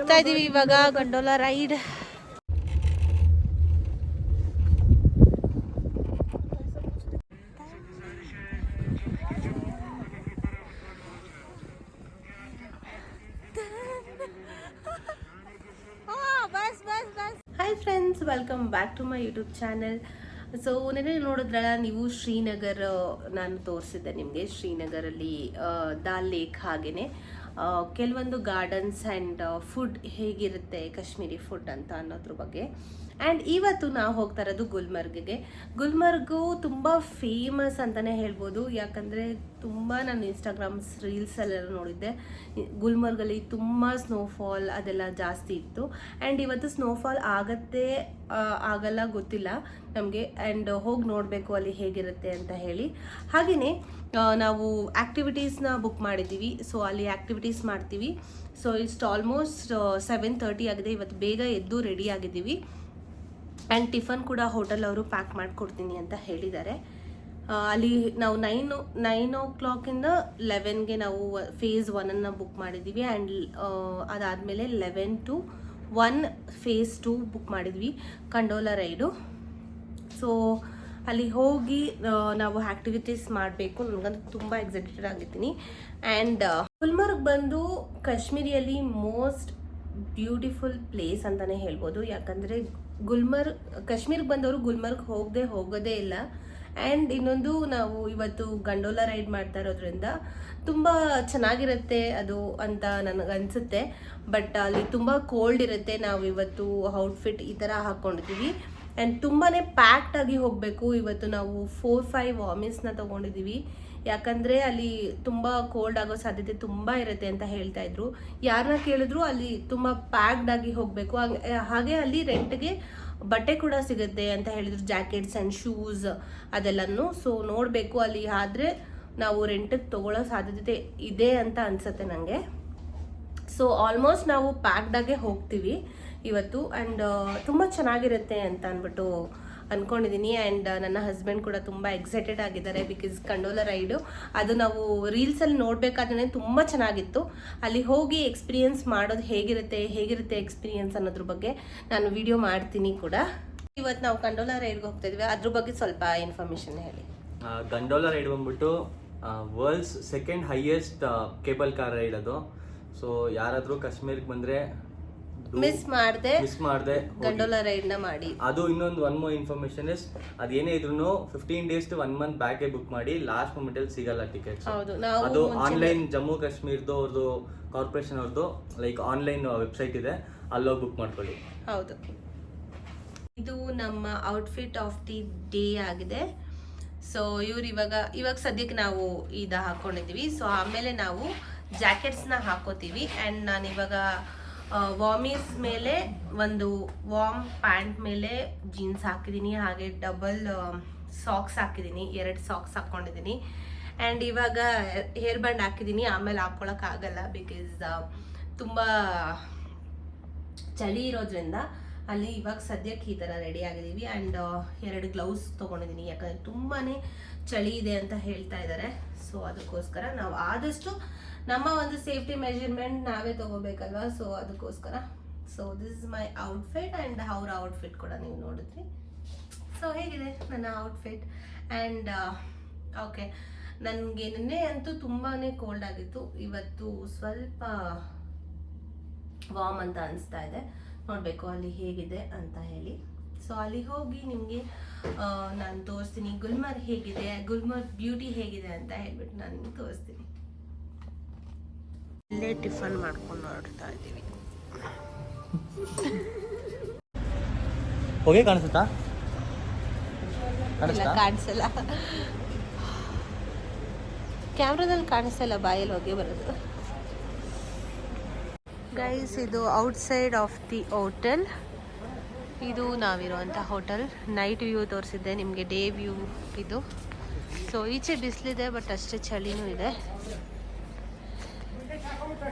ಹೋಗ್ತಾ ಇದೀವಿ ಇವಾಗ gondola ride hi friends welcome back to my YouTube channel so ನೆನೆ ನೋಡಿದ್ರಲ್ಲ ನೀವು ಶ್ರೀನಗರ್ ನಾನು ತೋರಿಸಿದ್ದೆ ನಿಮಗೆ ಶ್ರೀನಗರಲ್ಲಿ ದಾಲ್ ಲೇಕ್ ಹಾಗೆಯೇ ಕೆಲವೊಂದು ಗಾರ್ಡನ್ಸ್ ಆ್ಯಂಡ್ ಫುಡ್ ಹೇಗಿರುತ್ತೆ ಕಾಶ್ಮೀರಿ ಫುಡ್ ಅಂತ ಅನ್ನೋದ್ರ ಬಗ್ಗೆ. ಆ್ಯಂಡ್ ಇವತ್ತು ನಾವು ಹೋಗ್ತಾ ಇರೋದು ಗುಲ್ಮರ್ಗ್ಗೆ. ಗುಲ್ಮರ್ಗು ತುಂಬ ಫೇಮಸ್ ಅಂತಲೇ ಹೇಳ್ಬೋದು. ಯಾಕಂದರೆ ತುಂಬ ನಾನು ಇನ್ಸ್ಟಾಗ್ರಾಮ್ಸ್ ರೀಲ್ಸಲ್ಲೆಲ್ಲ ನೋಡಿದ್ದೆ. ಗುಲ್ಮರ್ಗಲ್ಲಿ ತುಂಬ ಸ್ನೋಫಾಲ್ ಅದೆಲ್ಲ ಜಾಸ್ತಿ ಇತ್ತು. ಆ್ಯಂಡ್ ಇವತ್ತು ಸ್ನೋಫಾಲ್ ಆಗತ್ತೆ ಆಗಲ್ಲ ಗೊತ್ತಿಲ್ಲ ನಮಗೆ. ಆ್ಯಂಡ್ ಹೋಗಿ ನೋಡಬೇಕು ಅಲ್ಲಿ ಹೇಗಿರುತ್ತೆ ಅಂತ ಹೇಳಿ. ಹಾಗೆಯೇ ನಾವು ಆ್ಯಕ್ಟಿವಿಟೀಸ್ನ ಬುಕ್ ಮಾಡಿದ್ದೀವಿ. ಸೊ ಅಲ್ಲಿ ಆ್ಯಕ್ಟಿವಿಟೀಸ್ ಮಾಡ್ತೀವಿ. So it's almost seven thirty ಆಗಿದೆ. ಇವತ್ತು ಬೇಗ ಎದ್ದು ರೆಡಿ ಆಗಿದ್ದೀವಿ. ಆ್ಯಂಡ್ ಟಿಫನ್ ಕೂಡ ಹೋಟೆಲ್ ಅವರು ಪ್ಯಾಕ್ ಮಾಡಿಕೊಡ್ತೀನಿ ಅಂತ ಹೇಳಿದ್ದಾರೆ. ಅಲ್ಲಿ ನಾವು ನೈನ್ ನೈನ್ ಓ ಕ್ಲಾಕಿಂದ ಲೆವೆನ್ಗೆ ನಾವು ಫೇಸ್ ಒನನ್ನು ಬುಕ್ ಮಾಡಿದ್ದೀವಿ ಆ್ಯಂಡ್ ಅದಾದಮೇಲೆ eleven to one phase two book ಮಾಡಿದ್ವಿ. ಕಂಡೋಲ ರೈಡು ಸೊ ಅಲ್ಲಿ ಹೋಗಿ ನಾವು ಆ್ಯಕ್ಟಿವಿಟೀಸ್ ಮಾಡಬೇಕು. ನನಗಂತೂ ತುಂಬ ಎಕ್ಸೈಟೆಡ್ ಆಗಿದ್ದೀನಿ. ಆ್ಯಂಡ್ ಗುಲ್ಮರ್ಗ್ ಬಂದು ಕಾಶ್ಮೀರಿಯಲ್ಲಿ ಮೋಸ್ಟ್ ಬ್ಯೂಟಿಫುಲ್ ಪ್ಲೇಸ್ ಅಂತಲೇ ಹೇಳ್ಬೋದು. ಯಾಕಂದರೆ ಗುಲ್ಮರ್ಗ್, ಕಾಶ್ಮೀರ್ಗೆ ಬಂದವರು ಗುಲ್ಮರ್ಗ್ ಹೋಗದೆ ಹೋಗೋದೇ ಇಲ್ಲ. ಆ್ಯಂಡ್ ಇನ್ನೊಂದು ನಾವು ಇವತ್ತು ಗಂಡೋಲ ರೈಡ್ ಮಾಡ್ತಾ ಇರೋದ್ರಿಂದ ತುಂಬ ಚೆನ್ನಾಗಿರುತ್ತೆ ಅದು ಅಂತ ನನಗೆ ಅನಿಸುತ್ತೆ. ಬಟ್ ಅಲ್ಲಿ ತುಂಬ ಕೋಲ್ಡ್ ಇರುತ್ತೆ. ನಾವು ಇವತ್ತು ಔಟ್ಫಿಟ್ ಈ ಥರ ಹಾಕ್ಕೊಂಡಿದ್ದೀವಿ ಆ್ಯಂಡ್ ತುಂಬಾ ಪ್ಯಾಕ್ಡ್ ಆಗಿ ಹೋಗಬೇಕು. ಇವತ್ತು ನಾವು ಫೋರ್ ಫೈವ್ ವಾಮಿಸ್ನ ತೊಗೊಂಡಿದ್ದೀವಿ ಯಾಕಂದರೆ ಅಲ್ಲಿ ತುಂಬ ಕೋಲ್ಡ್ ಆಗೋ ಸಾಧ್ಯತೆ ತುಂಬ ಇರುತ್ತೆ ಅಂತ ಹೇಳ್ತಾ ಇದ್ರು. ಯಾರನ್ನ ಕೇಳಿದ್ರು ಅಲ್ಲಿ ತುಂಬ ಪ್ಯಾಕ್ಡ್ ಆಗಿ ಹೋಗಬೇಕು. ಹಾಗೆ ಅಲ್ಲಿ ರೆಂಟ್ಗೆ ಬಟ್ಟೆ ಕೂಡ ಸಿಗುತ್ತೆ ಅಂತ ಹೇಳಿದ್ರು. ಜಾಕೆಟ್ಸ್ ಆ್ಯಂಡ್ ಶೂಸ್ ಅದೆಲ್ಲನೂ. ಸೊ ನೋಡಬೇಕು ಅಲ್ಲಿ ಆದರೆ ನಾವು ರೆಂಟಿಗೆ ತೊಗೊಳ್ಳೋ ಸಾಧ್ಯತೆ ಇದೆ ಅಂತ ಅನಿಸುತ್ತೆ ನನಗೆ ಸೊ ಆಲ್ಮೋಸ್ಟ್ ನಾವು ಪ್ಯಾಕ್ಡಾಗೆ ಹೋಗ್ತೀವಿ. ಇವತ್ತು ಆ್ಯಂಡ್ ತುಂಬ ಚೆನ್ನಾಗಿರುತ್ತೆ ಅಂತ ಅಂದ್ಬಿಟ್ಟು ಅಂದ್ಕೊಂಡಿದ್ದೀನಿ ಆ್ಯಂಡ್ ನನ್ನ ಹಸ್ಬೆಂಡ್ ಕೂಡ ತುಂಬ ಎಕ್ಸೈಟೆಡ್ ಆಗಿದ್ದಾರೆ ಬಿಕಾಸ್ ಕಂಡೋಲ ರೈಡು ಅದು ನಾವು ರೀಲ್ಸಲ್ಲಿ ನೋಡಬೇಕಾದ್ರೆ ತುಂಬ ಚೆನ್ನಾಗಿತ್ತು. ಅಲ್ಲಿ ಹೋಗಿ ಎಕ್ಸ್ಪೀರಿಯೆನ್ಸ್ ಮಾಡೋದು ಹೇಗಿರುತ್ತೆ ಹೇಗಿರುತ್ತೆ ಎಕ್ಸ್ಪೀರಿಯೆನ್ಸ್ ಅನ್ನೋದ್ರ ಬಗ್ಗೆ ನಾನು ವಿಡಿಯೋ ಮಾಡ್ತೀನಿ ಕೂಡ. ಇವತ್ತು ನಾವು ಕಂಡೋಲ ರೈಡ್ಗೆ ಹೋಗ್ತಾ ಇದ್ವಿ ಅದ್ರ ಬಗ್ಗೆ ಸ್ವಲ್ಪ ಇನ್ಫಾರ್ಮೇಷನ್ ಹೇಳಿ. ಗಂಡೋಲ ರೈಡ್ ಬಂದ್ಬಿಟ್ಟು world's second highest cable car ride ಅದು. ಸೊ ಯಾರಾದರೂ ಕಾಶ್ಮೀರ್ಗೆ ಬಂದರೆ ಮಿಸ್ ಮಾಡ್ದೆ ಮಿಸ್ ಮಾಡ್ದೆ ಗಂಡೋಲ ನ ಮಾಡಿ. ಅದು ಇನ್ನೊಂದು ಒನ್ ಮೋ ಇನ್ಫಾರ್ಮೇಶನ್ ಇಸ್ ಅದೇನೇ ಇದ್ರು fifteen days to one month back book ಮಾಡಿ ಲಾಸ್ಟ್ ಮೂಮೆಂಟ್ ಅಲ್ಲಿ ಸಿಗಲ್ಲ ಟಿಕೆಟ್ಸ್ ಹೌದು ನಾವು ಅದು ಆನ್ಲೈನ್ ಜಮ್ಮು ಕಾಶ್ಮೀರ್ದು ಅವ್ರದ್ದು ಕಾರ್ಪೊರೇಷನ್ ಅವ್ರದ್ದು ಲೈಕ್ ಆನ್ಲೈನ್ ವೆಬ್ಸೈಟ್ ಇದೆ ಅಲ್ಲೋಗಿ ಬುಕ್ ಮಾಡ್ಕೊಳ್ಳಿ. ಹೌದು. ಇದು ನಮ್ಮ ಔಟ್ಫಿಟ್ ಆಫ್ ದಿ ಡೇ ಆಗಿದೆ. ಸೊ ಇವ್ರು ಇವಾಗ ಇವಾಗ ಸದ್ಯಕ್ಕೆ ನಾವು ಇದ ಹಾಕೊಂಡಿದ್ದೀವಿ. ಸೊ ಆಮೇಲೆ ನಾವು ಜಾಕೆಟ್ಸ್ನ ಹಾಕೋತೀವಿ. ಆ್ಯಂಡ್ ನಾನು ಇವಾಗ ವಾಮೀಸ್ ಮೇಲೆ ಒಂದು ವಾರ್ಮ್ ಪ್ಯಾಂಟ್ ಮೇಲೆ ಜೀನ್ಸ್ ಹಾಕಿದ್ದೀನಿ ಹಾಗೆ ಡಬಲ್ ಸಾಕ್ಸ್ ಹಾಕಿದ್ದೀನಿ ಎರಡು ಸಾಕ್ಸ್ ಹಾಕ್ಕೊಂಡಿದ್ದೀನಿ ಆ್ಯಂಡ್ ಇವಾಗ ಹೇರ್ ಬ್ಯಾಂಡ್ ಹಾಕಿದ್ದೀನಿ ಆಮೇಲೆ ಹಾಕ್ಕೊಳಕ್ಕಾಗಲ್ಲ ಬಿಕಾಸ್ ತುಂಬ ಚಳಿ ಇರೋದ್ರಿಂದ ಅಲ್ಲಿ ಇವಾಗ ಸದ್ಯಕ್ಕೆ ಈ ಥರ ರೆಡಿ ಆಗಿದ್ದೀವಿ ಆ್ಯಂಡ್ ಎರಡು ಗ್ಲೌಸ್ ತೊಗೊಂಡಿದ್ದೀನಿ ಯಾಕಂದರೆ ತುಂಬಾ ಚಳಿ ಇದೆ ಅಂತ ಹೇಳ್ತಾ ಇದ್ದಾರೆ ಸೊ ಅದಕ್ಕೋಸ್ಕರ ನಾವು ಆದಷ್ಟು ನಮ್ಮ ಒಂದು ಸೇಫ್ಟಿ ಮೆಜರ್ಮೆಂಟ್ ನಾವೇ ತಗೋಬೇಕಲ್ವಾ? ಸೊ ಅದಕ್ಕೋಸ್ಕರ. So this is my outfit and ಅವ್ರ ಔಟ್ಫಿಟ್ ಕೂಡ ನೀವು ನೋಡಿದ್ರಿ. ಸೊ ಹೇಗಿದೆ ನನ್ನ ಔಟ್ಫಿಟ್ ಆ್ಯಂಡ್ ಓಕೆ ನನಗೆ ನಿನ್ನೆ ಅಂತೂ ತುಂಬಾ ಕೋಲ್ಡ್ ಆಗಿತ್ತು. ಇವತ್ತು ಸ್ವಲ್ಪ ವಾಮ್ ಅಂತ ಅನಿಸ್ತಾ ಇದೆ. ನೋಡಬೇಕು ಅಲ್ಲಿ ಹೇಗಿದೆ ಅಂತ ಹೇಳಿ. ಸೊ ಅಲ್ಲಿ ಹೋಗಿ ನಿಮಗೆ ನಾನು ತೋರಿಸ್ತೀನಿ. ಗುಲ್ಮರ್ಗ್ ಹೇಗಿದೆ? ಗುಲ್ಮರ್ಗ್ ಬ್ಯೂಟಿ ಹೇಗಿದೆ ಅಂತ ಹೇಳ್ಬಿಟ್ಟು ನಾನು ತೋರಿಸ್ತೀನಿ. ಇಲ್ಲೇ ಟಿಫನ್ ಮಾಡ್ಕೊಂಡು ಹೊರಡ್ತಾ ಇದ್ದೀವಿ. ಹೋಗಿ ಕಾಣಿಸುತ್ತಾ? ಕಾಣಿಸಲ್ಲ. ಕ್ಯಾಮ್ರಾದಲ್ಲಿ ಕಾಣಿಸಲ್ಲ ಬಾಯಲ್ಲಿ ಹೋಗಿ ಬರೋದು. ಗೈಸ್ ಇದು ಔಟ್ಸೈಡ್ ಆಫ್ ದಿ ಹೋಟೆಲ್ ಇದು ನಾವಿರುವಂಥ ಹೋಟೆಲ್ ನೈಟ್ ವ್ಯೂ ತೋರಿಸಿದ್ದೆ ನಿಮಗೆ ಡೇ ವ್ಯೂ ಇದು. ಸೊ ಈಚೆ ಬಿಸಿಲಿದೆ ಬಟ್ ಅಷ್ಟೇ ಚಳಿನೂ ಇದೆ.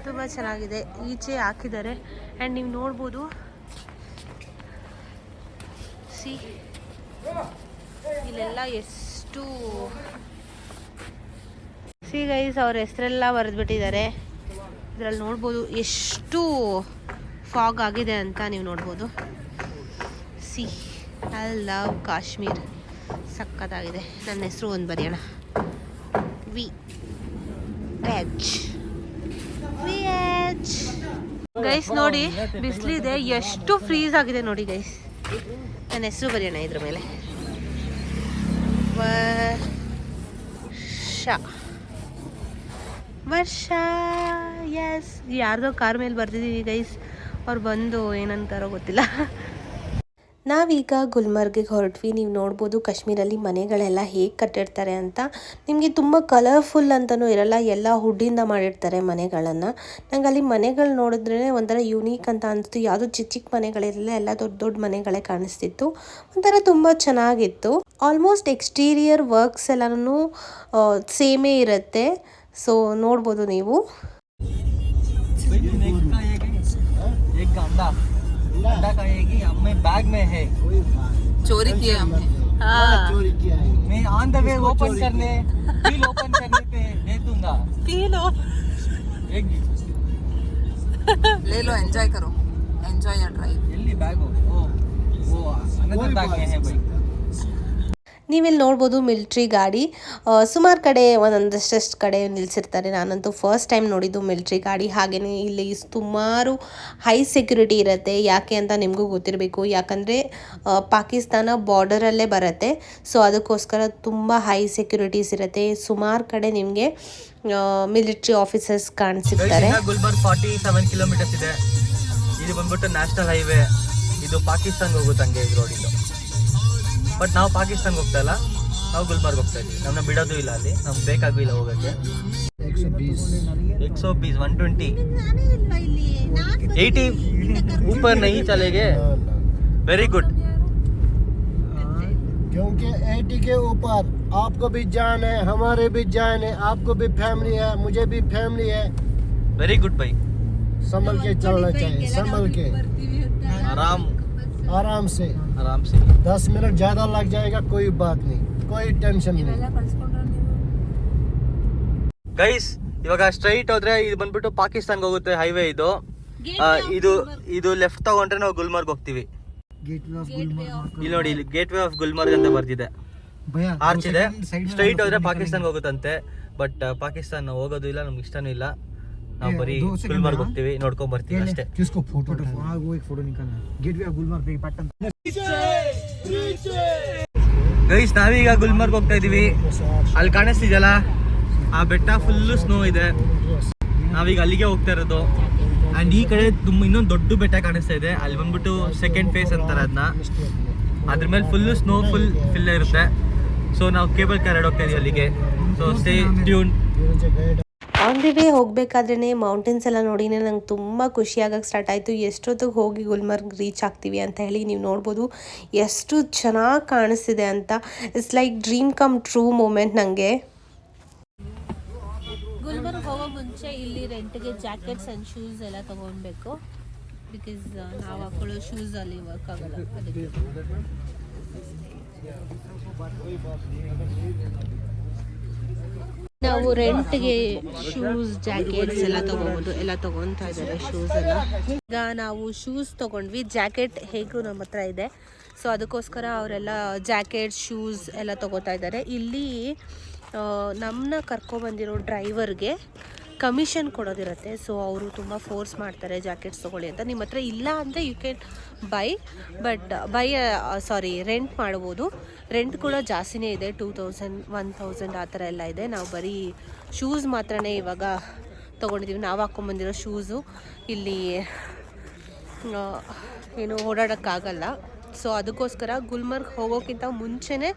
ತುಂಬ ಚೆನ್ನಾಗಿದೆ. ಈಚೆ ಹಾಕಿದ್ದಾರೆ. ಆ್ಯಂಡ್ ನೀವು ನೋಡ್ಬೋದು. ಸಿ ಇಲ್ಲೆಲ್ಲ ಎಷ್ಟು ಸಿ ಗೈಸ್ ಅವ್ರ ಹೆಸರೆಲ್ಲ ಬರೆದ್ಬಿಟ್ಟಿದ್ದಾರೆ. ಇದರಲ್ಲಿ ನೋಡ್ಬೋದು ಎಷ್ಟು ಫಾಗ್ ಆಗಿದೆ ಅಂತ ನೀವು ನೋಡ್ಬೋದು. ಸಿ ಐ ಲವ್ ಕಾಶ್ಮೀರ್ ಸಖತ್ತಾಗಿದೆ ನನ್ನ ಹೆಸರು ಒಂದು ಬರೆಯೋಣ. ವಿ. ವೆಜ್ ಗೈಸ್ ನೋಡಿ, ಬಿಸಿಲಿದೆ. ಎಷ್ಟು ಫ್ರೀಸ್ ಆಗಿದೆ ನೋಡಿ ಗೈಸ್ ನನ್ನ ಹೆಸರು ಬರೆಯೋಣ ಇದ್ರ ಮೇಲೆ. ವರ್ಷ. ವರ್ಷ ಎಸ್ ಯಾರ್ದೋ ಕಾರ್ ಮೇಲೆ ಬರ್ತಿದ್ದೀವಿ ಗೈಸ್ ಅವ್ರು ಬಂದು ಏನಂತಾರೋ ಗೊತ್ತಿಲ್ಲ. ನಾವೀಗ ಗುಲ್ಮರ್ಗಿಗೆ ಹೊರಟ್ವಿ, ನೀವು ನೋಡ್ಬೋದು ಕಾಶ್ಮೀರಲ್ಲಿ ಮನೆಗಳೆಲ್ಲ ಹೇಗೆ ಕಟ್ಟಿರ್ತಾರೆ ಅಂತ. ನಿಮಗೆ ತುಂಬ ಕಲರ್ಫುಲ್ ಅಂತಲೂ ಇರಲ್ಲ, ಎಲ್ಲ ಹುಡ್ಡಿಂದ ಮಾಡಿರ್ತಾರೆ ಮನೆಗಳನ್ನು. ನಂಗೆ ಅಲ್ಲಿ ಮನೆಗಳು ನೋಡಿದ್ರೇ ಒಂಥರ ಯೂನೀಕ್ ಅಂತ ಅನಿಸ್ತು. ಯಾವುದೋ ಚಿಕ್ಕ ಚಿಕ್ಕ ಮನೆಗಳಿರಲಿಲ್ಲ, ಎಲ್ಲ ದೊಡ್ಡ ದೊಡ್ಡ ಮನೆಗಳೇ ಕಾಣಿಸ್ತಿತ್ತು. ಒಂಥರ ತುಂಬ ಚೆನ್ನಾಗಿತ್ತು. ಆಲ್ಮೋಸ್ಟ್ ಎಕ್ಸ್ಟೀರಿಯರ್ ವರ್ಕ್ಸ್ ಎಲ್ಲನೂ ಸೇಮೇ ಇರುತ್ತೆ. ಸೊ ನೋಡ್ಬೋದು ನೀವು. हाँ। चोरी किया हमने। मैं ऑन द वे ओपन करने सील ओपन करने पे दे दूँगा। एक ले लो एंजॉय करो। एंजॉय योर ड्राइव बैग हो। ओ वो अनदर बैग है भाई। ನೀವಿಲ್ಲಿ ನೋಡ್ಬೋದು ಮಿಲ್ಟ್ರಿ ಗಾಡಿ. ಸುಮಾರು ಕಡೆ ಒಂದೊಂದಷ್ಟು ಕಡೆ ನಿಲ್ಲಿಸಿರ್ತಾರೆ ನಾನಂತೂ ಫಸ್ಟ್ ಟೈಮ್ ನೋಡಿದ್ದು ಮಿಲ್ಟ್ರಿ ಗಾಡಿ. ಹಾಗೆಯೇ ಇಲ್ಲಿ ಸುಮಾರು ಹೈ ಸೆಕ್ಯುರಿಟಿ ಇರುತ್ತೆ. ಯಾಕೆ ಅಂತ ನಿಮಗೂ ಗೊತ್ತಿರಬೇಕು. ಯಾಕಂದರೆ ಪಾಕಿಸ್ತಾನ ಬಾರ್ಡರಲ್ಲೇ ಬರುತ್ತೆ. ಸೊ ಅದಕ್ಕೋಸ್ಕರ ತುಂಬ ಹೈ ಸೆಕ್ಯುರಿಟೀಸ್ ಇರುತ್ತೆ. ಸುಮಾರು ಕಡೆ ನಿಮಗೆ ಮಿಲಿಟ್ರಿ ಆಫೀಸರ್ಸ್ ಕಾಣಿಸಿರ್ತಾರೆ. ಗುಲ್ಬರ್ಗ್ ಫಾರ್ಟಿ ಸೆವೆನ್ ಕಿಲೋಮೀಟರ್ಸ್ ಇದೆ. ಇದು ಬಂದ್ಬಿಟ್ಟು ನ್ಯಾಷನಲ್ ಹೈವೇ ಇದು ಪಾಕಿಸ್ತಾನ್ಗೆ ಹೋಗುತ್ತೆ ಹಂಗೆ ಇದು ರೋಡ್ ಇದು. ಬಟ್ ನಾವು ಪಾಕಿಸ್ತಾನ್ಗೆ ಹೋಗ್ತಾ ಇಲ್ಲ ನಾವು ಗುಲ್ಬರ್ಗ್ ಹೋಗ್ತಾ ಇದ್ದೀವಿ ನಮ್ಮನ್ನ ಬಿಡೋದು ಇಲ್ಲ ಅಲ್ಲಿ ನಮ್ಗೆ ಬೇಕಾಗೂ ಇಲ್ಲ ಹೋಗೋಕ್ಕೆ एक सौ बीस वन ट्वेंटी एटी ऊपर नहीं चलेगे वेरी गुड क्योंकि एटी के ऊपर आपको भी जान है हमारे भी जान है आपको भी फैमिली है मुझे भी फैमिली है वेरी गुड भाई संभल के चलना चाहिए संभल के आराम आराम से आराम से दस मिनट ज्यादा लग जाएगा कोई बात नहीं कोई टेंशन नहीं ಗೈಸ್ ಇವಾಗ ಸ್ಟ್ರೈಟ್ ಹೋದ್ರೆ ಇದು ಬಂದ್ಬಿಟ್ಟು ಪಾಕಿಸ್ತಾನ್ಗೆ ಹೋಗುತ್ತೆ ಹೈವೇ ಇದು ಆ, ಇದು ಇದು ಲೆಫ್ಟ್ ತಗೊಂಡ್ರೆ ನಾವು ಗುಲ್ಮರ್ಗ್ ಹೋಗ್ತೀವಿ ಇಲ್ಲಿ ನೋಡಿ ಇಲ್ಲಿ ಗೇಟ್ ವೇ ಆಫ್ ಗುಲ್ಮರ್ಗ್ ಅಂತ ಬರ್ತಿದೆ ಆರ್ಚ್ ಇದೆ ಸ್ಟ್ರೈಟ್ ಹೋದ್ರೆ ಪಾಕಿಸ್ತಾನ್ಗೆ ಹೋಗುತ್ತಂತೆ ಬಟ್ ಪಾಕಿಸ್ತಾನ ಹೋಗೋದು ಇಲ್ಲ ನಮ್ಗೆ ಇಷ್ಟನೂ ಇಲ್ಲ ನಾವು ಬರೀ ಗುಲ್ಮರ್ಗ್ ಹೋಗ್ತೀವಿ ನೋಡ್ಕೊಂಡ್ ಬರ್ತೀವಿ ಅಷ್ಟೇ किसको फोटो हाँ वो एक फोटो निकालना गेट वे गुलमर्ग पे पट्टन ಗೈಸ್ ನಾವೀಗ ಗುಲ್ಮರ್ಗ್ ಹೋಗ್ತಾ ಇದೀವಿ ಅಲ್ಲಿ ಕಾಣಿಸ್ತಿದೆಯಲ್ಲ ಆ ಬೆಟ್ಟ ಫುಲ್ಲು ಸ್ನೋ ಇದೆ ನಾವೀಗ ಅಲ್ಲಿಗೆ ಹೋಗ್ತಾ ಇರೋದು ಅಂಡ್ ಈ ಕಡೆ ತುಂಬ ಇನ್ನೊಂದು ದೊಡ್ಡ ಬೆಟ್ಟ ಕಾಣಿಸ್ತಾ ಇದೆ ಅಲ್ಲಿ ಬಂದ್ಬಿಟ್ಟು ಸೆಕೆಂಡ್ ಫೇಸ್ ಅಂತಾರೆ ಅದನ್ನ ಅದ್ರ ಮೇಲೆ ಫುಲ್ಲು ಸ್ನೋ ಫುಲ್ ಫಿಲ್ ಇರುತ್ತೆ ಸೊ ನಾವು ಕೇಬಲ್ ಕಾರ್ ಹೋಗ್ತಾ ಇದೀವಿ ಅಲ್ಲಿಗೆ so stay tune on way ಹೋಗಬೇಕಾದ್ರೇ mountains ಎಲ್ಲ ನೋಡಿನೇ ನಂಗೆ ತುಂಬ ಖುಷಿಯಾಗಕ್ಕೆ ಸ್ಟಾರ್ಟ್ ಆಯಿತು. ಎಷ್ಟೊತ್ತಿಗೆ ಹೋಗಿ ಗುಲ್ಮರ್ಗ್ ರೀಚ್ ಆಗ್ತೀವಿ ಅಂತ ಹೇಳಿ ನೀವು ನೋಡ್ಬೋದು. ಎಷ್ಟು ಚೆನ್ನಾಗಿ ಕಾಣಿಸ್ತಿದೆ ಅಂತ. It's like dream come true moment ನನಗೆ ಗುಲ್ಬರ್ಗ್ ಹೋಗೋ ಮುಂಚೆ ಇಲ್ಲಿ ರೆಂಟ್ಗೆ ಜಾಕೆಟ್ಸ್ ಆ್ಯಂಡ್ ಶೂಸ್ ಎಲ್ಲ ತೊಗೊಳ್ಬೇಕು ಬಿಕಾಸ್ ನಾವು ಹಾಕೊಳ್ಳೋ ಶೂಸ್ ಅಲ್ಲಿ ವರ್ಕ್ ಆಗಲ್ಲ ಅದಕ್ಕೆ. ನಾವು ರೆಂಟ್ಗೆ ಶೂಸ್ ಜಾಕೆಟ್ಸ್ ಎಲ್ಲ ತಗೋಬಹುದು ಎಲ್ಲ ತಗೊಂತಾ ಇದ್ದಾರೆ ಶೂಸ್ ಎಲ್ಲ. ಈಗ ನಾವು ಶೂಸ್ ತಗೊಂಡ್ವಿ. ಜಾಕೆಟ್ ಹೇಗೂ ನಮ್ಮ ಹತ್ರ ಇದೆ. ಸೊ ಅದಕ್ಕೋಸ್ಕರ ಅವರೆಲ್ಲ ಜಾಕೆಟ್ ಶೂಸ್ ಎಲ್ಲ ತಗೋತಾ ಇದ್ದಾರೆ. ಇಲ್ಲಿ ನಮ್ಮನ್ನ ಕರ್ಕೊಬಂದಿರೋ ಡ್ರೈವರ್ಗೆ ಕಮಿಷನ್ ಕೊಡೋದಿರುತ್ತೆ. ಸೊ ಅವರು ತುಂಬ ಫೋರ್ಸ್ ಮಾಡ್ತಾರೆ ಜಾಕೆಟ್ಸ್ ತೊಗೊಳ್ಳಿ ಅಂತ. ನಿಮ್ಮ ಹತ್ರ ಇಲ್ಲ ಅಂದರೆ you can buy but buy sorry rent ಮಾಡ್ಬೋದು. ರೆಂಟ್ ಕೂಡ ಜಾಸ್ತಿನೇ ಇದೆ. ಟೂ ತೌಸಂಡ್ ಒನ್ ತೌಸಂಡ್ ಆ ಥರ ಎಲ್ಲ ಇದೆ. ನಾವು ಬರೀ ಶೂಸ್ ಮಾತ್ರನೇ ಇವಾಗ ತೊಗೊಂಡಿದ್ದೀವಿ ನಾವು ಹಾಕ್ಕೊಂಬಂದಿರೋ ಶೂಸು ಇಲ್ಲಿ ಏನು ಓಡಾಡೋಕ್ಕಾಗಲ್ಲ. ಸೊ ಅದಕ್ಕೋಸ್ಕರ ಗುಲ್ಮರ್ಗ್ ಹೋಗೋಕ್ಕಿಂತ ಮುಂಚೆನೇ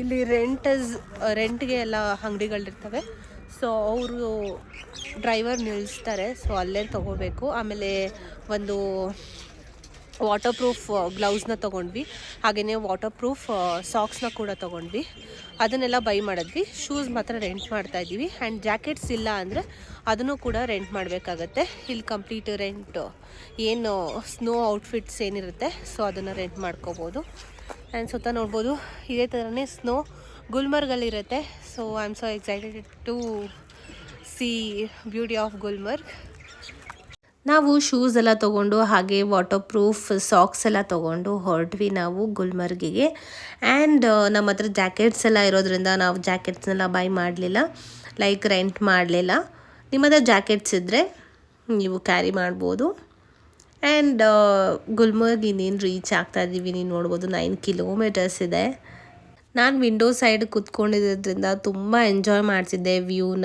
ಇಲ್ಲಿ ರೆಂಟಸ್ ರೆಂಟ್ಗೆ ಎಲ್ಲ ಅಂಗಡಿಗಳಿರ್ತವೆ. ಸೊ ಅವರು ಡ್ರೈವರ್ ನಿಲ್ಲಿಸ್ತಾರೆ, ಸೊ ಅಲ್ಲೇ ತೊಗೋಬೇಕು. ಆಮೇಲೆ ಒಂದು ವಾಟರ್ ಪ್ರೂಫ್ ಗ್ಲೌಸ್ನ ತೊಗೊಂಡ್ವಿ. ಹಾಗೆಯೇ ವಾಟರ್ ಪ್ರೂಫ್ ಸಾಕ್ಸ್ನ ಕೂಡ ತೊಗೊಂಡ್ವಿ. ಅದನ್ನೆಲ್ಲ ಬೈ ಮಾಡಿದ್ವಿ. ಶೂಸ್ ಮಾತ್ರ ರೆಂಟ್ ಮಾಡ್ತಾ ಇದ್ದೀವಿ. ಆ್ಯಂಡ್ ಜಾಕೆಟ್ಸ್ ಇಲ್ಲ ಅಂದರೆ ಅದನ್ನು ಕೂಡ ರೆಂಟ್ ಮಾಡಬೇಕಾಗತ್ತೆ. ಇಲ್ಲಿ ಕಂಪ್ಲೀಟ್ ರೆಂಟ್ ಏನು ಸ್ನೋ ಔಟ್ಫಿಟ್ಸ್ ಏನಿರುತ್ತೆ, ಸೊ ಅದನ್ನು ರೆಂಟ್ ಮಾಡ್ಕೋಬೋದು. ಆ್ಯಂಡ್ ಸುತ್ತ ನೋಡ್ಬೋದು, ಇದೇ ಥರನೇ snow ಗುಲ್ಮರ್ಗಲ್ಲಿರುತ್ತೆ. So I am so excited to see beauty of Gulmarg. ನಾವು ಶೂಸ್ ಎಲ್ಲ ತೊಗೊಂಡು, ಹಾಗೆ ವಾಟರ್ ಪ್ರೂಫ್ ಸಾಕ್ಸ್ ಎಲ್ಲ ತೊಗೊಂಡು ಹೊರಟ್ವಿ ನಾವು ಗುಲ್ಮರ್ಗಿಗೆ. ಆ್ಯಂಡ್ ನಮ್ಮ ಹತ್ರ ಜಾಕೆಟ್ಸ್ ಎಲ್ಲ ಇರೋದ್ರಿಂದ ನಾವು ಜಾಕೆಟ್ಸ್ನೆಲ್ಲ ಬೈ ಮಾಡಲಿಲ್ಲ. ಲೈಕ್ ರೆಂಟ್ ಮಾಡಲಿಲ್ಲ. ನಿಮ್ಮ ಹತ್ರ ಜಾಕೆಟ್ಸ್ ಇದ್ದರೆ ನೀವು ಕ್ಯಾರಿ ಮಾಡ್ಬೋದು. ಆ್ಯಂಡ್ ಗುಲ್ಮರ್ಗ್ ಇನ್ನೇನು ರೀಚ್ ಆಗ್ತಾ ಇದ್ದೀವಿ ನೀವು ನೋಡ್ಬೋದು ನೈನ್ ಕಿಲೋಮೀಟರ್ಸ್ ಇದೆ. ನಾನು ವಿಂಡೋ ಸೈಡ್ ಕೂತ್ಕೊಂಡಿದ್ದರಿಂದ ತುಂಬ ಎಂಜಾಯ್ ಮಾಡ್ತಿದ್ದೆ ವ್ಯೂನ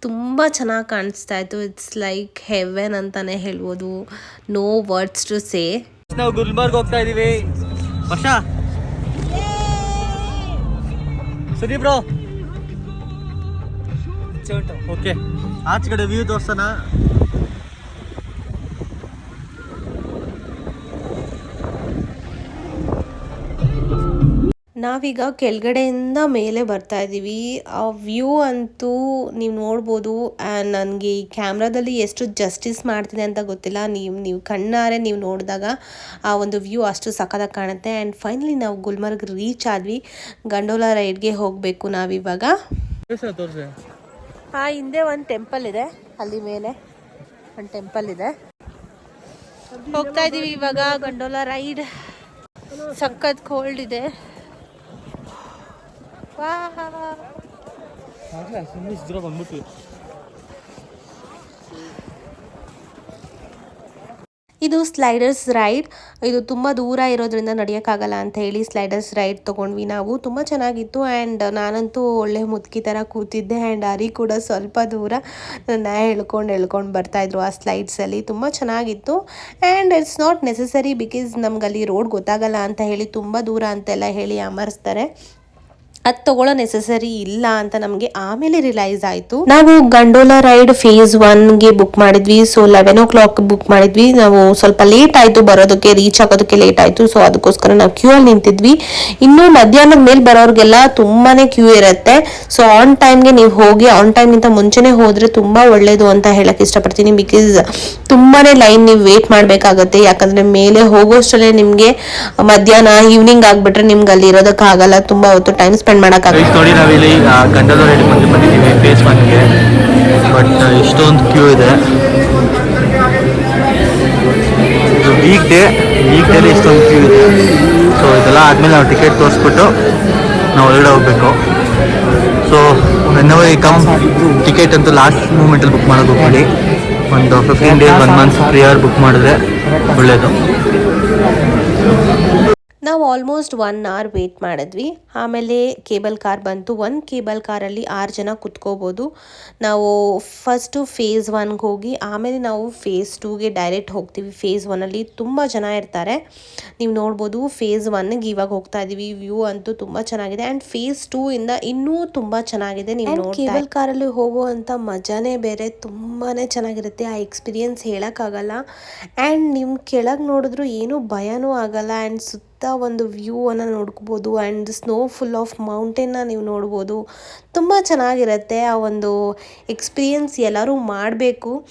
ತುಂಬ ಚೆನ್ನಾಗಿ ಕಾಣಿಸ್ತಾ ಇತ್ತು. ಇಟ್ಸ್ ಲೈಕ್ ಹೆವೆನ್ ಅಂತಾನೆ ಹೇಳ್ಬೋದು. ನೋ ವರ್ಡ್ಸ್ ಟು ಸೇ ನಾವು ಗುಲ್ಬರ್ಗ್ ಹೋಗ್ತಾ ಇದೀವಿ. ವರ್ಷ? ಸರಿ ಬ್ರೋ? ಓಕೆ ಆಚೆ ಕಡೆ ವ್ಯೂ ತೋರ್ಸೋಣ. ನಾವೀಗ ಕೆಳಗಡೆಯಿಂದ ಮೇಲೆ ಬರ್ತಾ ಇದ್ದೀವಿ. ಆ ವ್ಯೂ ಅಂತೂ ನೀವು ನೋಡ್ಬೋದು ನನಗೆ ಈ ಕ್ಯಾಮ್ರಾದಲ್ಲಿ ಎಷ್ಟು ಜಸ್ಟಿಸ್ ಮಾಡ್ತಿದೆ ಅಂತ ಗೊತ್ತಿಲ್ಲ. ನೀವು ನೀವು ಕಣ್ಣಾರೆ ನೀವು ನೋಡಿದಾಗ ಆ ಒಂದು ವ್ಯೂ ಅಷ್ಟು ಸಖತ್ತಾಗಿ ಕಾಣುತ್ತೆ. ಆ್ಯಂಡ್ ಫೈನಲಿ ನಾವು ಗುಲ್ಮರ್ಗ್ ರೀಚ್ ಆದ್ವಿ. ಗಂಡೋಲಾ ರೈಡ್ಗೆ ಹೋಗಬೇಕು ನಾವಿವಾಗ. ಹಾಂ ಆ ಹಿಂದೆ ಒಂದು ಟೆಂಪಲ್ ಇದೆ. ಅಲ್ಲಿ ಮೇಲೆ ಒಂದು ಟೆಂಪಲ್ ಇದೆ. ಹೋಗ್ತಾ ಇದ್ದೀವಿ ಇವಾಗ. Gondola ride. ಸಖತ್ ಕೋಲ್ಡ್ ಇದೆ. ಇದು ಸ್ಲೈಡರ್ಸ್ ರೈಡ್. ಇದು ತುಂಬ ದೂರ ಇರೋದ್ರಿಂದ ನಡೆಯೋಕ್ಕಾಗಲ್ಲ ಅಂತ ಹೇಳಿ ಸ್ಲೈಡರ್ಸ್ ರೈಡ್ ತೊಗೊಂಡ್ವಿ ನಾವು. ತುಂಬ ಚೆನ್ನಾಗಿತ್ತು ಆ್ಯಂಡ್ ನಾನಂತೂ ಒಳ್ಳೆ ಮುದುಕಿ ಥರ ಕೂತಿದ್ದೆ ಆ್ಯಂಡ್ ಅರಿ ಕೂಡ ಸ್ವಲ್ಪ ದೂರ. ನನ್ನ ಎಳ್ಕೊಂಡು ಎಳ್ಕೊಂಡು ಬರ್ತಾಯಿದ್ರು ಆ ಸ್ಲೈಡ್ಸಲ್ಲಿ ತುಂಬ ಚೆನ್ನಾಗಿತ್ತು and it's not necessary because ನಮ್ಗೆ ಅಲ್ಲಿ ರೋಡ್ ಗೊತ್ತಾಗಲ್ಲ ಅಂತ ಹೇಳಿ ತುಂಬ ದೂರ ಅಂತೆಲ್ಲ ಹೇಳಿ ಅಮರ್ಸ್ತಾರೆ. ಅದು ತಗೊಳ್ಳೋ ನೆಸೆಸರಿ ಇಲ್ಲ ಅಂತ ನಮಗೆ ಆಮೇಲೆ ರಿಲೈಸ್ ಆಯಿತು. ನಾವು ಗಂಡೋಲಾ ರೈಡ್ ಫೇಸ್ ಒನ್ಗೆ ಬುಕ್ ಮಾಡಿದ್ವಿ so eleven o'clock book ಮಾಡಿದ್ವಿ. ನಾವು ಸ್ವಲ್ಪ ಲೇಟ್ ಆಯ್ತು ಬರೋದಕ್ಕೆ ರೀಚ್ ಆಗೋದಕ್ಕೆ ಲೇಟ್ ಆಯಿತು ಸೊ ಅದಕ್ಕೋಸ್ಕರ ನಾವು ಕ್ಯೂ ಅಲ್ಲಿ ನಿಂತಿದ್ವಿ. ಇನ್ನು ಮಧ್ಯಾಹ್ನದ ಮೇಲೆ ಬರೋರಿಗೆಲ್ಲ ತುಂಬಾನೇ ಕ್ಯೂ ಇರುತ್ತೆ. ಸೊ ಆನ್ ಟೈಮ್ಗೆ ನೀವು ಹೋಗಿ ಆನ್ ಟೈಮ್ಗಿಂತ ಮುಂಚೆನೇ ಹೋದ್ರೆ ತುಂಬಾ ಒಳ್ಳೇದು ಅಂತ ಹೇಳಕ್ ಇಷ್ಟಪಡ್ತೀನಿ ಬಿಕಾಸ್ ತುಂಬಾನೇ ಲೈನ್ ನೀವು ವೇಟ್ ಮಾಡಬೇಕಾಗತ್ತೆ. ಯಾಕಂದ್ರೆ ಮೇಲೆ ಹೋಗೋಷ್ಟರಲ್ಲೇ ನಿಮಗೆ ಮಧ್ಯಾಹ್ನ ಈವ್ನಿಂಗ್ ಆಗಿಬಿಟ್ರೆ ನಿಮ್ಗೆ ಅಲ್ಲಿ ಇರೋದಕ್ಕಾಗಲ್ಲ. ತುಂಬ ಹೊತ್ತು ಟೈಮ್ ಸ್ಪೆಂಡ್ ಮಾಡೋಕ್ಕಾಗಲ್ಲ ಗೈಸ್ ನೋಡಿ ನಾವಿಲ್ಲಿ ಗಂಡದ ರೆಡಿ ಬಂದು ಬಂದಿದ್ದೀವಿ ಫೇಸ್ ಒನ್ಗೆ ಬಟ್ ಇಷ್ಟೊಂದು ಕ್ಯೂ ಇದೆ. ಇದು ವೀಕ್ ಡೇ ವೀಕ್ ಡೇಲಿ ಇಷ್ಟೊಂದು ಕ್ಯೂ ಇದೆ. ಸೊ ಇದೆಲ್ಲ ಆದಮೇಲೆ ನಾವು ಟಿಕೆಟ್ ತೋರಿಸ್ಬಿಟ್ಟು ನಾವು ಒಳಗಡೆ ಹೋಗಬೇಕು. ಸೊ ವೆನ್ನವರ್ ಈ ಕಮ್ ಟಿಕೆಟ್ ಅಂತೂ ಲಾಸ್ಟ್ ಮೂಮೆಂಟಲ್ಲಿ ಬುಕ್ ಮಾಡೋದು ಮಾಡಿ ಒಂದು fifteen days one month prior book ಮಾಡಿದ್ರೆ ಒಳ್ಳೆಯದು ನಾವು ಆಲ್ಮೋಸ್ಟ್ ಒನ್ ಅವರ್ ವೇಟ್ ಮಾಡಿದ್ವಿ. ಆಮೇಲೆ ಕೇಬಲ್ ಕಾರ್ ಬಂತು. ಒಂದು ಕೇಬಲ್ ಕಾರಲ್ಲಿ ಆರು ಜನ ಕುತ್ಕೋಬೋದು. ನಾವು ಫಸ್ಟು ಫೇಸ್ ಒನ್ಗೆ ಹೋಗಿ ಆಮೇಲೆ ನಾವು ಫೇಸ್ ಟೂಗೆ ಡೈರೆಕ್ಟ್ ಹೋಗ್ತೀವಿ. ಫೇಸ್ ಒನ್ನಲ್ಲಿ ತುಂಬ ಜನ ಇರ್ತಾರೆ. ನೀವು ನೋಡ್ಬೋದು ಫೇಸ್ ಒನ್ಗೆ ಇವಾಗ ಹೋಗ್ತಾ ಇದ್ದೀವಿ ವ್ಯೂ ಅಂತೂ ತುಂಬ ಚೆನ್ನಾಗಿದೆ. ಆ್ಯಂಡ್ ಫೇಸ್ ಟೂ ಇಂದ ಇನ್ನೂ ತುಂಬ ಚೆನ್ನಾಗಿದೆ. ನೀವು ಕೇಬಲ್ ಕಾರಲ್ಲಿ ಹೋಗುವಂಥ ಮಜಾನೇ ಬೇರೆ. ತುಂಬಾ ಚೆನ್ನಾಗಿರುತ್ತೆ. ಆ ಎಕ್ಸ್ಪೀರಿಯನ್ಸ್ ಹೇಳೋಕ್ಕಾಗಲ್ಲ. ಆ್ಯಂಡ್ ನಿಮ್ಮ ಕೆಳಗೆ ನೋಡಿದ್ರು ಏನೂ ಭಯನೂ ಆಗಲ್ಲ. ಆ್ಯಂಡ್ ಸುತ್ತ ಒಂದು ವ್ಯೂ ಅನ್ನು ನೋಡ್ಕೋಬೋದು ಆ್ಯಂಡ್ ಸ್ನೋ ಫುಲ್ ಆಫ್ ಮೌಂಟೇನ್ನ ನೀವು ನೋಡ್ಬೋದು. ತುಂಬ ಚೆನ್ನಾಗಿರುತ್ತೆ ಆ ಒಂದು ಎಕ್ಸ್ಪೀರಿಯನ್ಸ್ ಎಲ್ಲರೂ ಮಾಡಬೇಕು.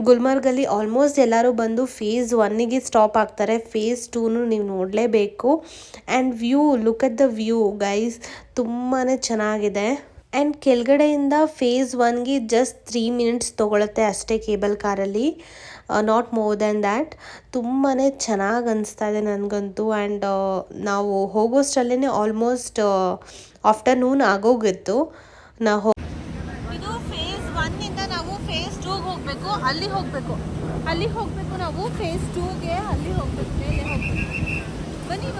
ಗುಲ್ಮರ್ಗಲ್ಲಿ ಆಲ್ಮೋಸ್ಟ್ ಎಲ್ಲರೂ ಬಂದು ಫೇಸ್ ಒನ್ನಿಗೆ ಸ್ಟಾಪ್ ಆಗ್ತಾರೆ. ಫೇಸ್ ಟೂನು ನೀವು ನೋಡಲೇಬೇಕು. And view, look at the view, guys ತುಂಬಾ ಚೆನ್ನಾಗಿದೆ. ಆ್ಯಂಡ್ ಕೆಳಗಡೆಯಿಂದ ಫೇಸ್ ಒನ್ಗೆ ಜಸ್ಟ್ ತ್ರೀ ಮಿನಿಟ್ಸ್ ತೊಗೊಳುತ್ತೆ ಅಷ್ಟೇ ಕೇಬಲ್ ಕಾರಲ್ಲಿ. ನಾಟ್ ಮೋರ್ ದ್ಯಾನ್ ದ್ಯಾಟ್ ತುಂಬಾ ಚೆನ್ನಾಗಿ ಅನಿಸ್ತಾ ಇದೆ ನನಗಂತೂ ಆ್ಯಂಡ್ ನಾವು ಹೋಗೋಷ್ಟರಲ್ಲೇ ಆಲ್ಮೋಸ್ಟ್ ಆಫ್ಟರ್ನೂನ್ ಆಗೋಗಿತ್ತು. ನಾವು ಇದು ಫೇಸ್ ಒನ್ನಿಂದ ನಾವು ಫೇಸ್ ಟೂಗೆ ಹೋಗಬೇಕು. ಅಲ್ಲಿ ಹೋಗಬೇಕು. ಅಲ್ಲಿ ಹೋಗಬೇಕು ನಾವು ಫೇಸ್ ಟೂಗೆ ಅಲ್ಲಿ ಹೋಗಬೇಕು. ಹೋಗಬೇಕು. ಬನ್ನಿ.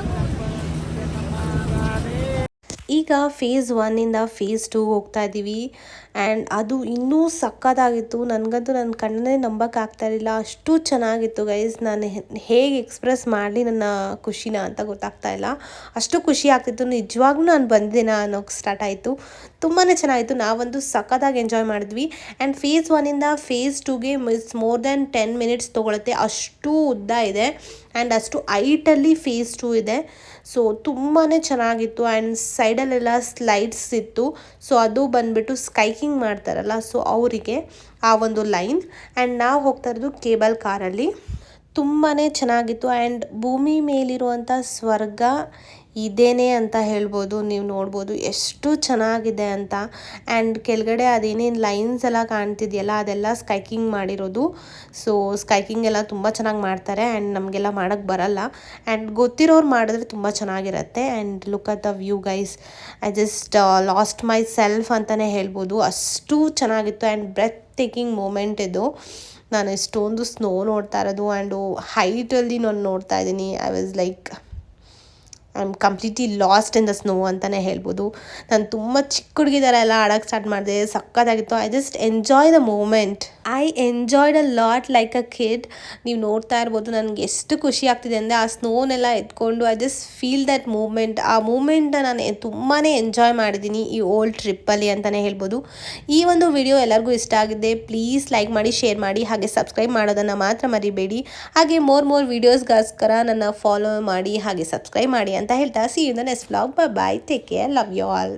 ಈಗ ಫೇಸ್ ಒನ್ನಿಂದ ಫೇಸ್ ಟು ಹೋಗ್ತಾ ಇದ್ದೀವಿ ಆ್ಯಂಡ್ ಅದು ಇನ್ನೂ ಸಕ್ಕತ್ತಾಗಿತ್ತು ನನಗಂತೂ ನನ್ನ ಕಣ್ಣನ್ನೇ ನಂಬಕ್ಕಾಗ್ತಾ ಇರಲಿಲ್ಲ. ಅಷ್ಟು ಚೆನ್ನಾಗಿತ್ತು ಗೈಸ್ ನಾನು ಹೇಗೆ ಎಕ್ಸ್ಪ್ರೆಸ್ ಮಾಡಲಿ ನನ್ನ ಖುಷಿನ ಅಂತ ಗೊತ್ತಾಗ್ತಾ ಇಲ್ಲ. ಅಷ್ಟು ಖುಷಿ ಆಗ್ತಿತ್ತು. ನಿಜವಾಗ್ಲೂ ನಾನು ಬಂದಿದ್ದೇನ ಅನ್ನೋಕ್ಕೆ ಸ್ಟಾರ್ಟ್ ಆಯಿತು. ತುಂಬಾ ಚೆನ್ನಾಗಿತ್ತು. ನಾವಂತೂ ಸಖತ್ತಾಗಿ ಎಂಜಾಯ್ ಮಾಡಿದ್ವಿ. ಆ್ಯಂಡ್ ಫೇಸ್ ಒನ್ನಿಂದ ಫೇಸ್ ಟೂಗೆ ಮಿಸ್ ಮೋರ್ ದ್ಯಾನ್ ಟೆನ್ ಮಿನಿಟ್ಸ್ ತೊಗೊಳುತ್ತೆ. ಅಷ್ಟು ಉದ್ದ ಇದೆ. ಆ್ಯಂಡ್ ಅಷ್ಟು ಐಟಲ್ಲಿ ಫೇಸ್ ಟೂ ಇದೆ. ಸೊ ತುಂಬಾ ಚೆನ್ನಾಗಿತ್ತು ಆ್ಯಂಡ್ ಸೈಡಲ್ಲೆಲ್ಲ ಸ್ಲೈಡ್ಸ್ ಇತ್ತು. ಸೊ ಅದು ಬಂದುಬಿಟ್ಟು ಸ್ಕೈಕಿಂಗ್ ಮಾಡ್ತಾರಲ್ಲ ಸೊ ಅವರಿಗೆ ಆ ಒಂದು ಲೈನ್ ಆ್ಯಂಡ್ ನಾವು ಹೋಗ್ತಾ ಇರೋದು ಕೇಬಲ್ ಕಾರಲ್ಲಿ ತುಂಬಾ ಚೆನ್ನಾಗಿತ್ತು ಆ್ಯಂಡ್ ಭೂಮಿ ಮೇಲಿರುವಂಥ ಸ್ವರ್ಗ ಇದೇನೆ ಅಂತ ಹೇಳ್ಬೋದು, ನೀವು ನೋಡ್ಬೋದು ಎಷ್ಟು ಚೆನ್ನಾಗಿದೆ ಅಂತ. ಆ್ಯಂಡ್ ಕೆಳಗಡೆ ಅದೇನೇನು ಲೈನ್ಸ್ ಎಲ್ಲ ಕಾಣ್ತಿದೆಯಲ್ಲ, ಅದೆಲ್ಲ ಸ್ಕೈಕಿಂಗ್ ಮಾಡಿರೋದು. ಸೊ ಸ್ಕೈಕಿಂಗ್ ಎಲ್ಲ ತುಂಬ ಚೆನ್ನಾಗಿ ಮಾಡ್ತಾರೆ ಆ್ಯಂಡ್ ನಮಗೆಲ್ಲ ಮಾಡೋಕ್ಕೆ ಬರಲ್ಲ. ಆ್ಯಂಡ್ ಗೊತ್ತಿರೋರು ಮಾಡಿದ್ರೆ ತುಂಬ ಚೆನ್ನಾಗಿರುತ್ತೆ. And look at the view guys I just lost myself ಅಂತಲೇ ಹೇಳ್ಬೋದು. ಅಷ್ಟು ಚೆನ್ನಾಗಿತ್ತು ಆ್ಯಂಡ್ ಬ್ರೆತ್ ಟೇಕಿಂಗ್ ಮೂಮೆಂಟ್ ಇದು. ನಾನು ಎಷ್ಟೊಂದು ಸ್ನೋ ನೋಡ್ತಾ ಇರೋದು ಆ್ಯಂಡು ಹೈಟಲ್ಲಿ ನಾನು ನೋಡ್ತಾ ಇದ್ದೀನಿ. I was like I am completely lost in the snow ಅಂತಲೇ ಹೇಳ್ಬೋದು. ನಾನು ತುಂಬ ಚಿಕ್ಕ ಹುಡುಗಿದಾರ ಎಲ್ಲ ಆಡೋಕ್ಕೆ ಸ್ಟಾರ್ಟ್ ಮಾಡಿದೆ, ಸಕ್ಕತ್ತಾಗಿತ್ತು. I just enjoy the moment I enjoyed a lot like a kid ನೀವು ನೋಡ್ತಾ ಇರ್ಬೋದು, ನನಗೆ ಎಷ್ಟು ಖುಷಿ ಆಗ್ತಿದೆ ಅಂದರೆ ಆ ಸ್ನೋನೆಲ್ಲ ಎತ್ಕೊಂಡು I just feel that moment ಆ ಮೂಮೆಂಟ್ನ ನಾನು ತುಂಬಾ ಎಂಜಾಯ್ ಮಾಡಿದ್ದೀನಿ ಈ ಓಲ್ಡ್ ಟ್ರಿಪ್ಪಲ್ಲಿ ಅಂತಲೇ ಹೇಳ್ಬೋದು. ಈ ಒಂದು ವಿಡಿಯೋ ಎಲ್ಲರಿಗೂ ಇಷ್ಟ ಆಗಿದೆ ಪ್ಲೀಸ್ ಲೈಕ್ ಮಾಡಿ ಶೇರ್ ಮಾಡಿ, ಹಾಗೆ ಸಬ್ಸ್ಕ್ರೈಬ್ ಮಾಡೋದನ್ನು ಮಾತ್ರ ಮರಿಬೇಡಿ. ಹಾಗೆ ಮೋರ್ ಮೋರ್ ವೀಡಿಯೋಸ್ಗೋಸ್ಕರ ನನ್ನ ಫಾಲೋ ಮಾಡಿ, ಹಾಗೆ ಸಬ್ಸ್ಕ್ರೈಬ್ ಮಾಡಿ ಅಂತ ಹೇಳ್ತಾ see you the next vlog bye take care love you all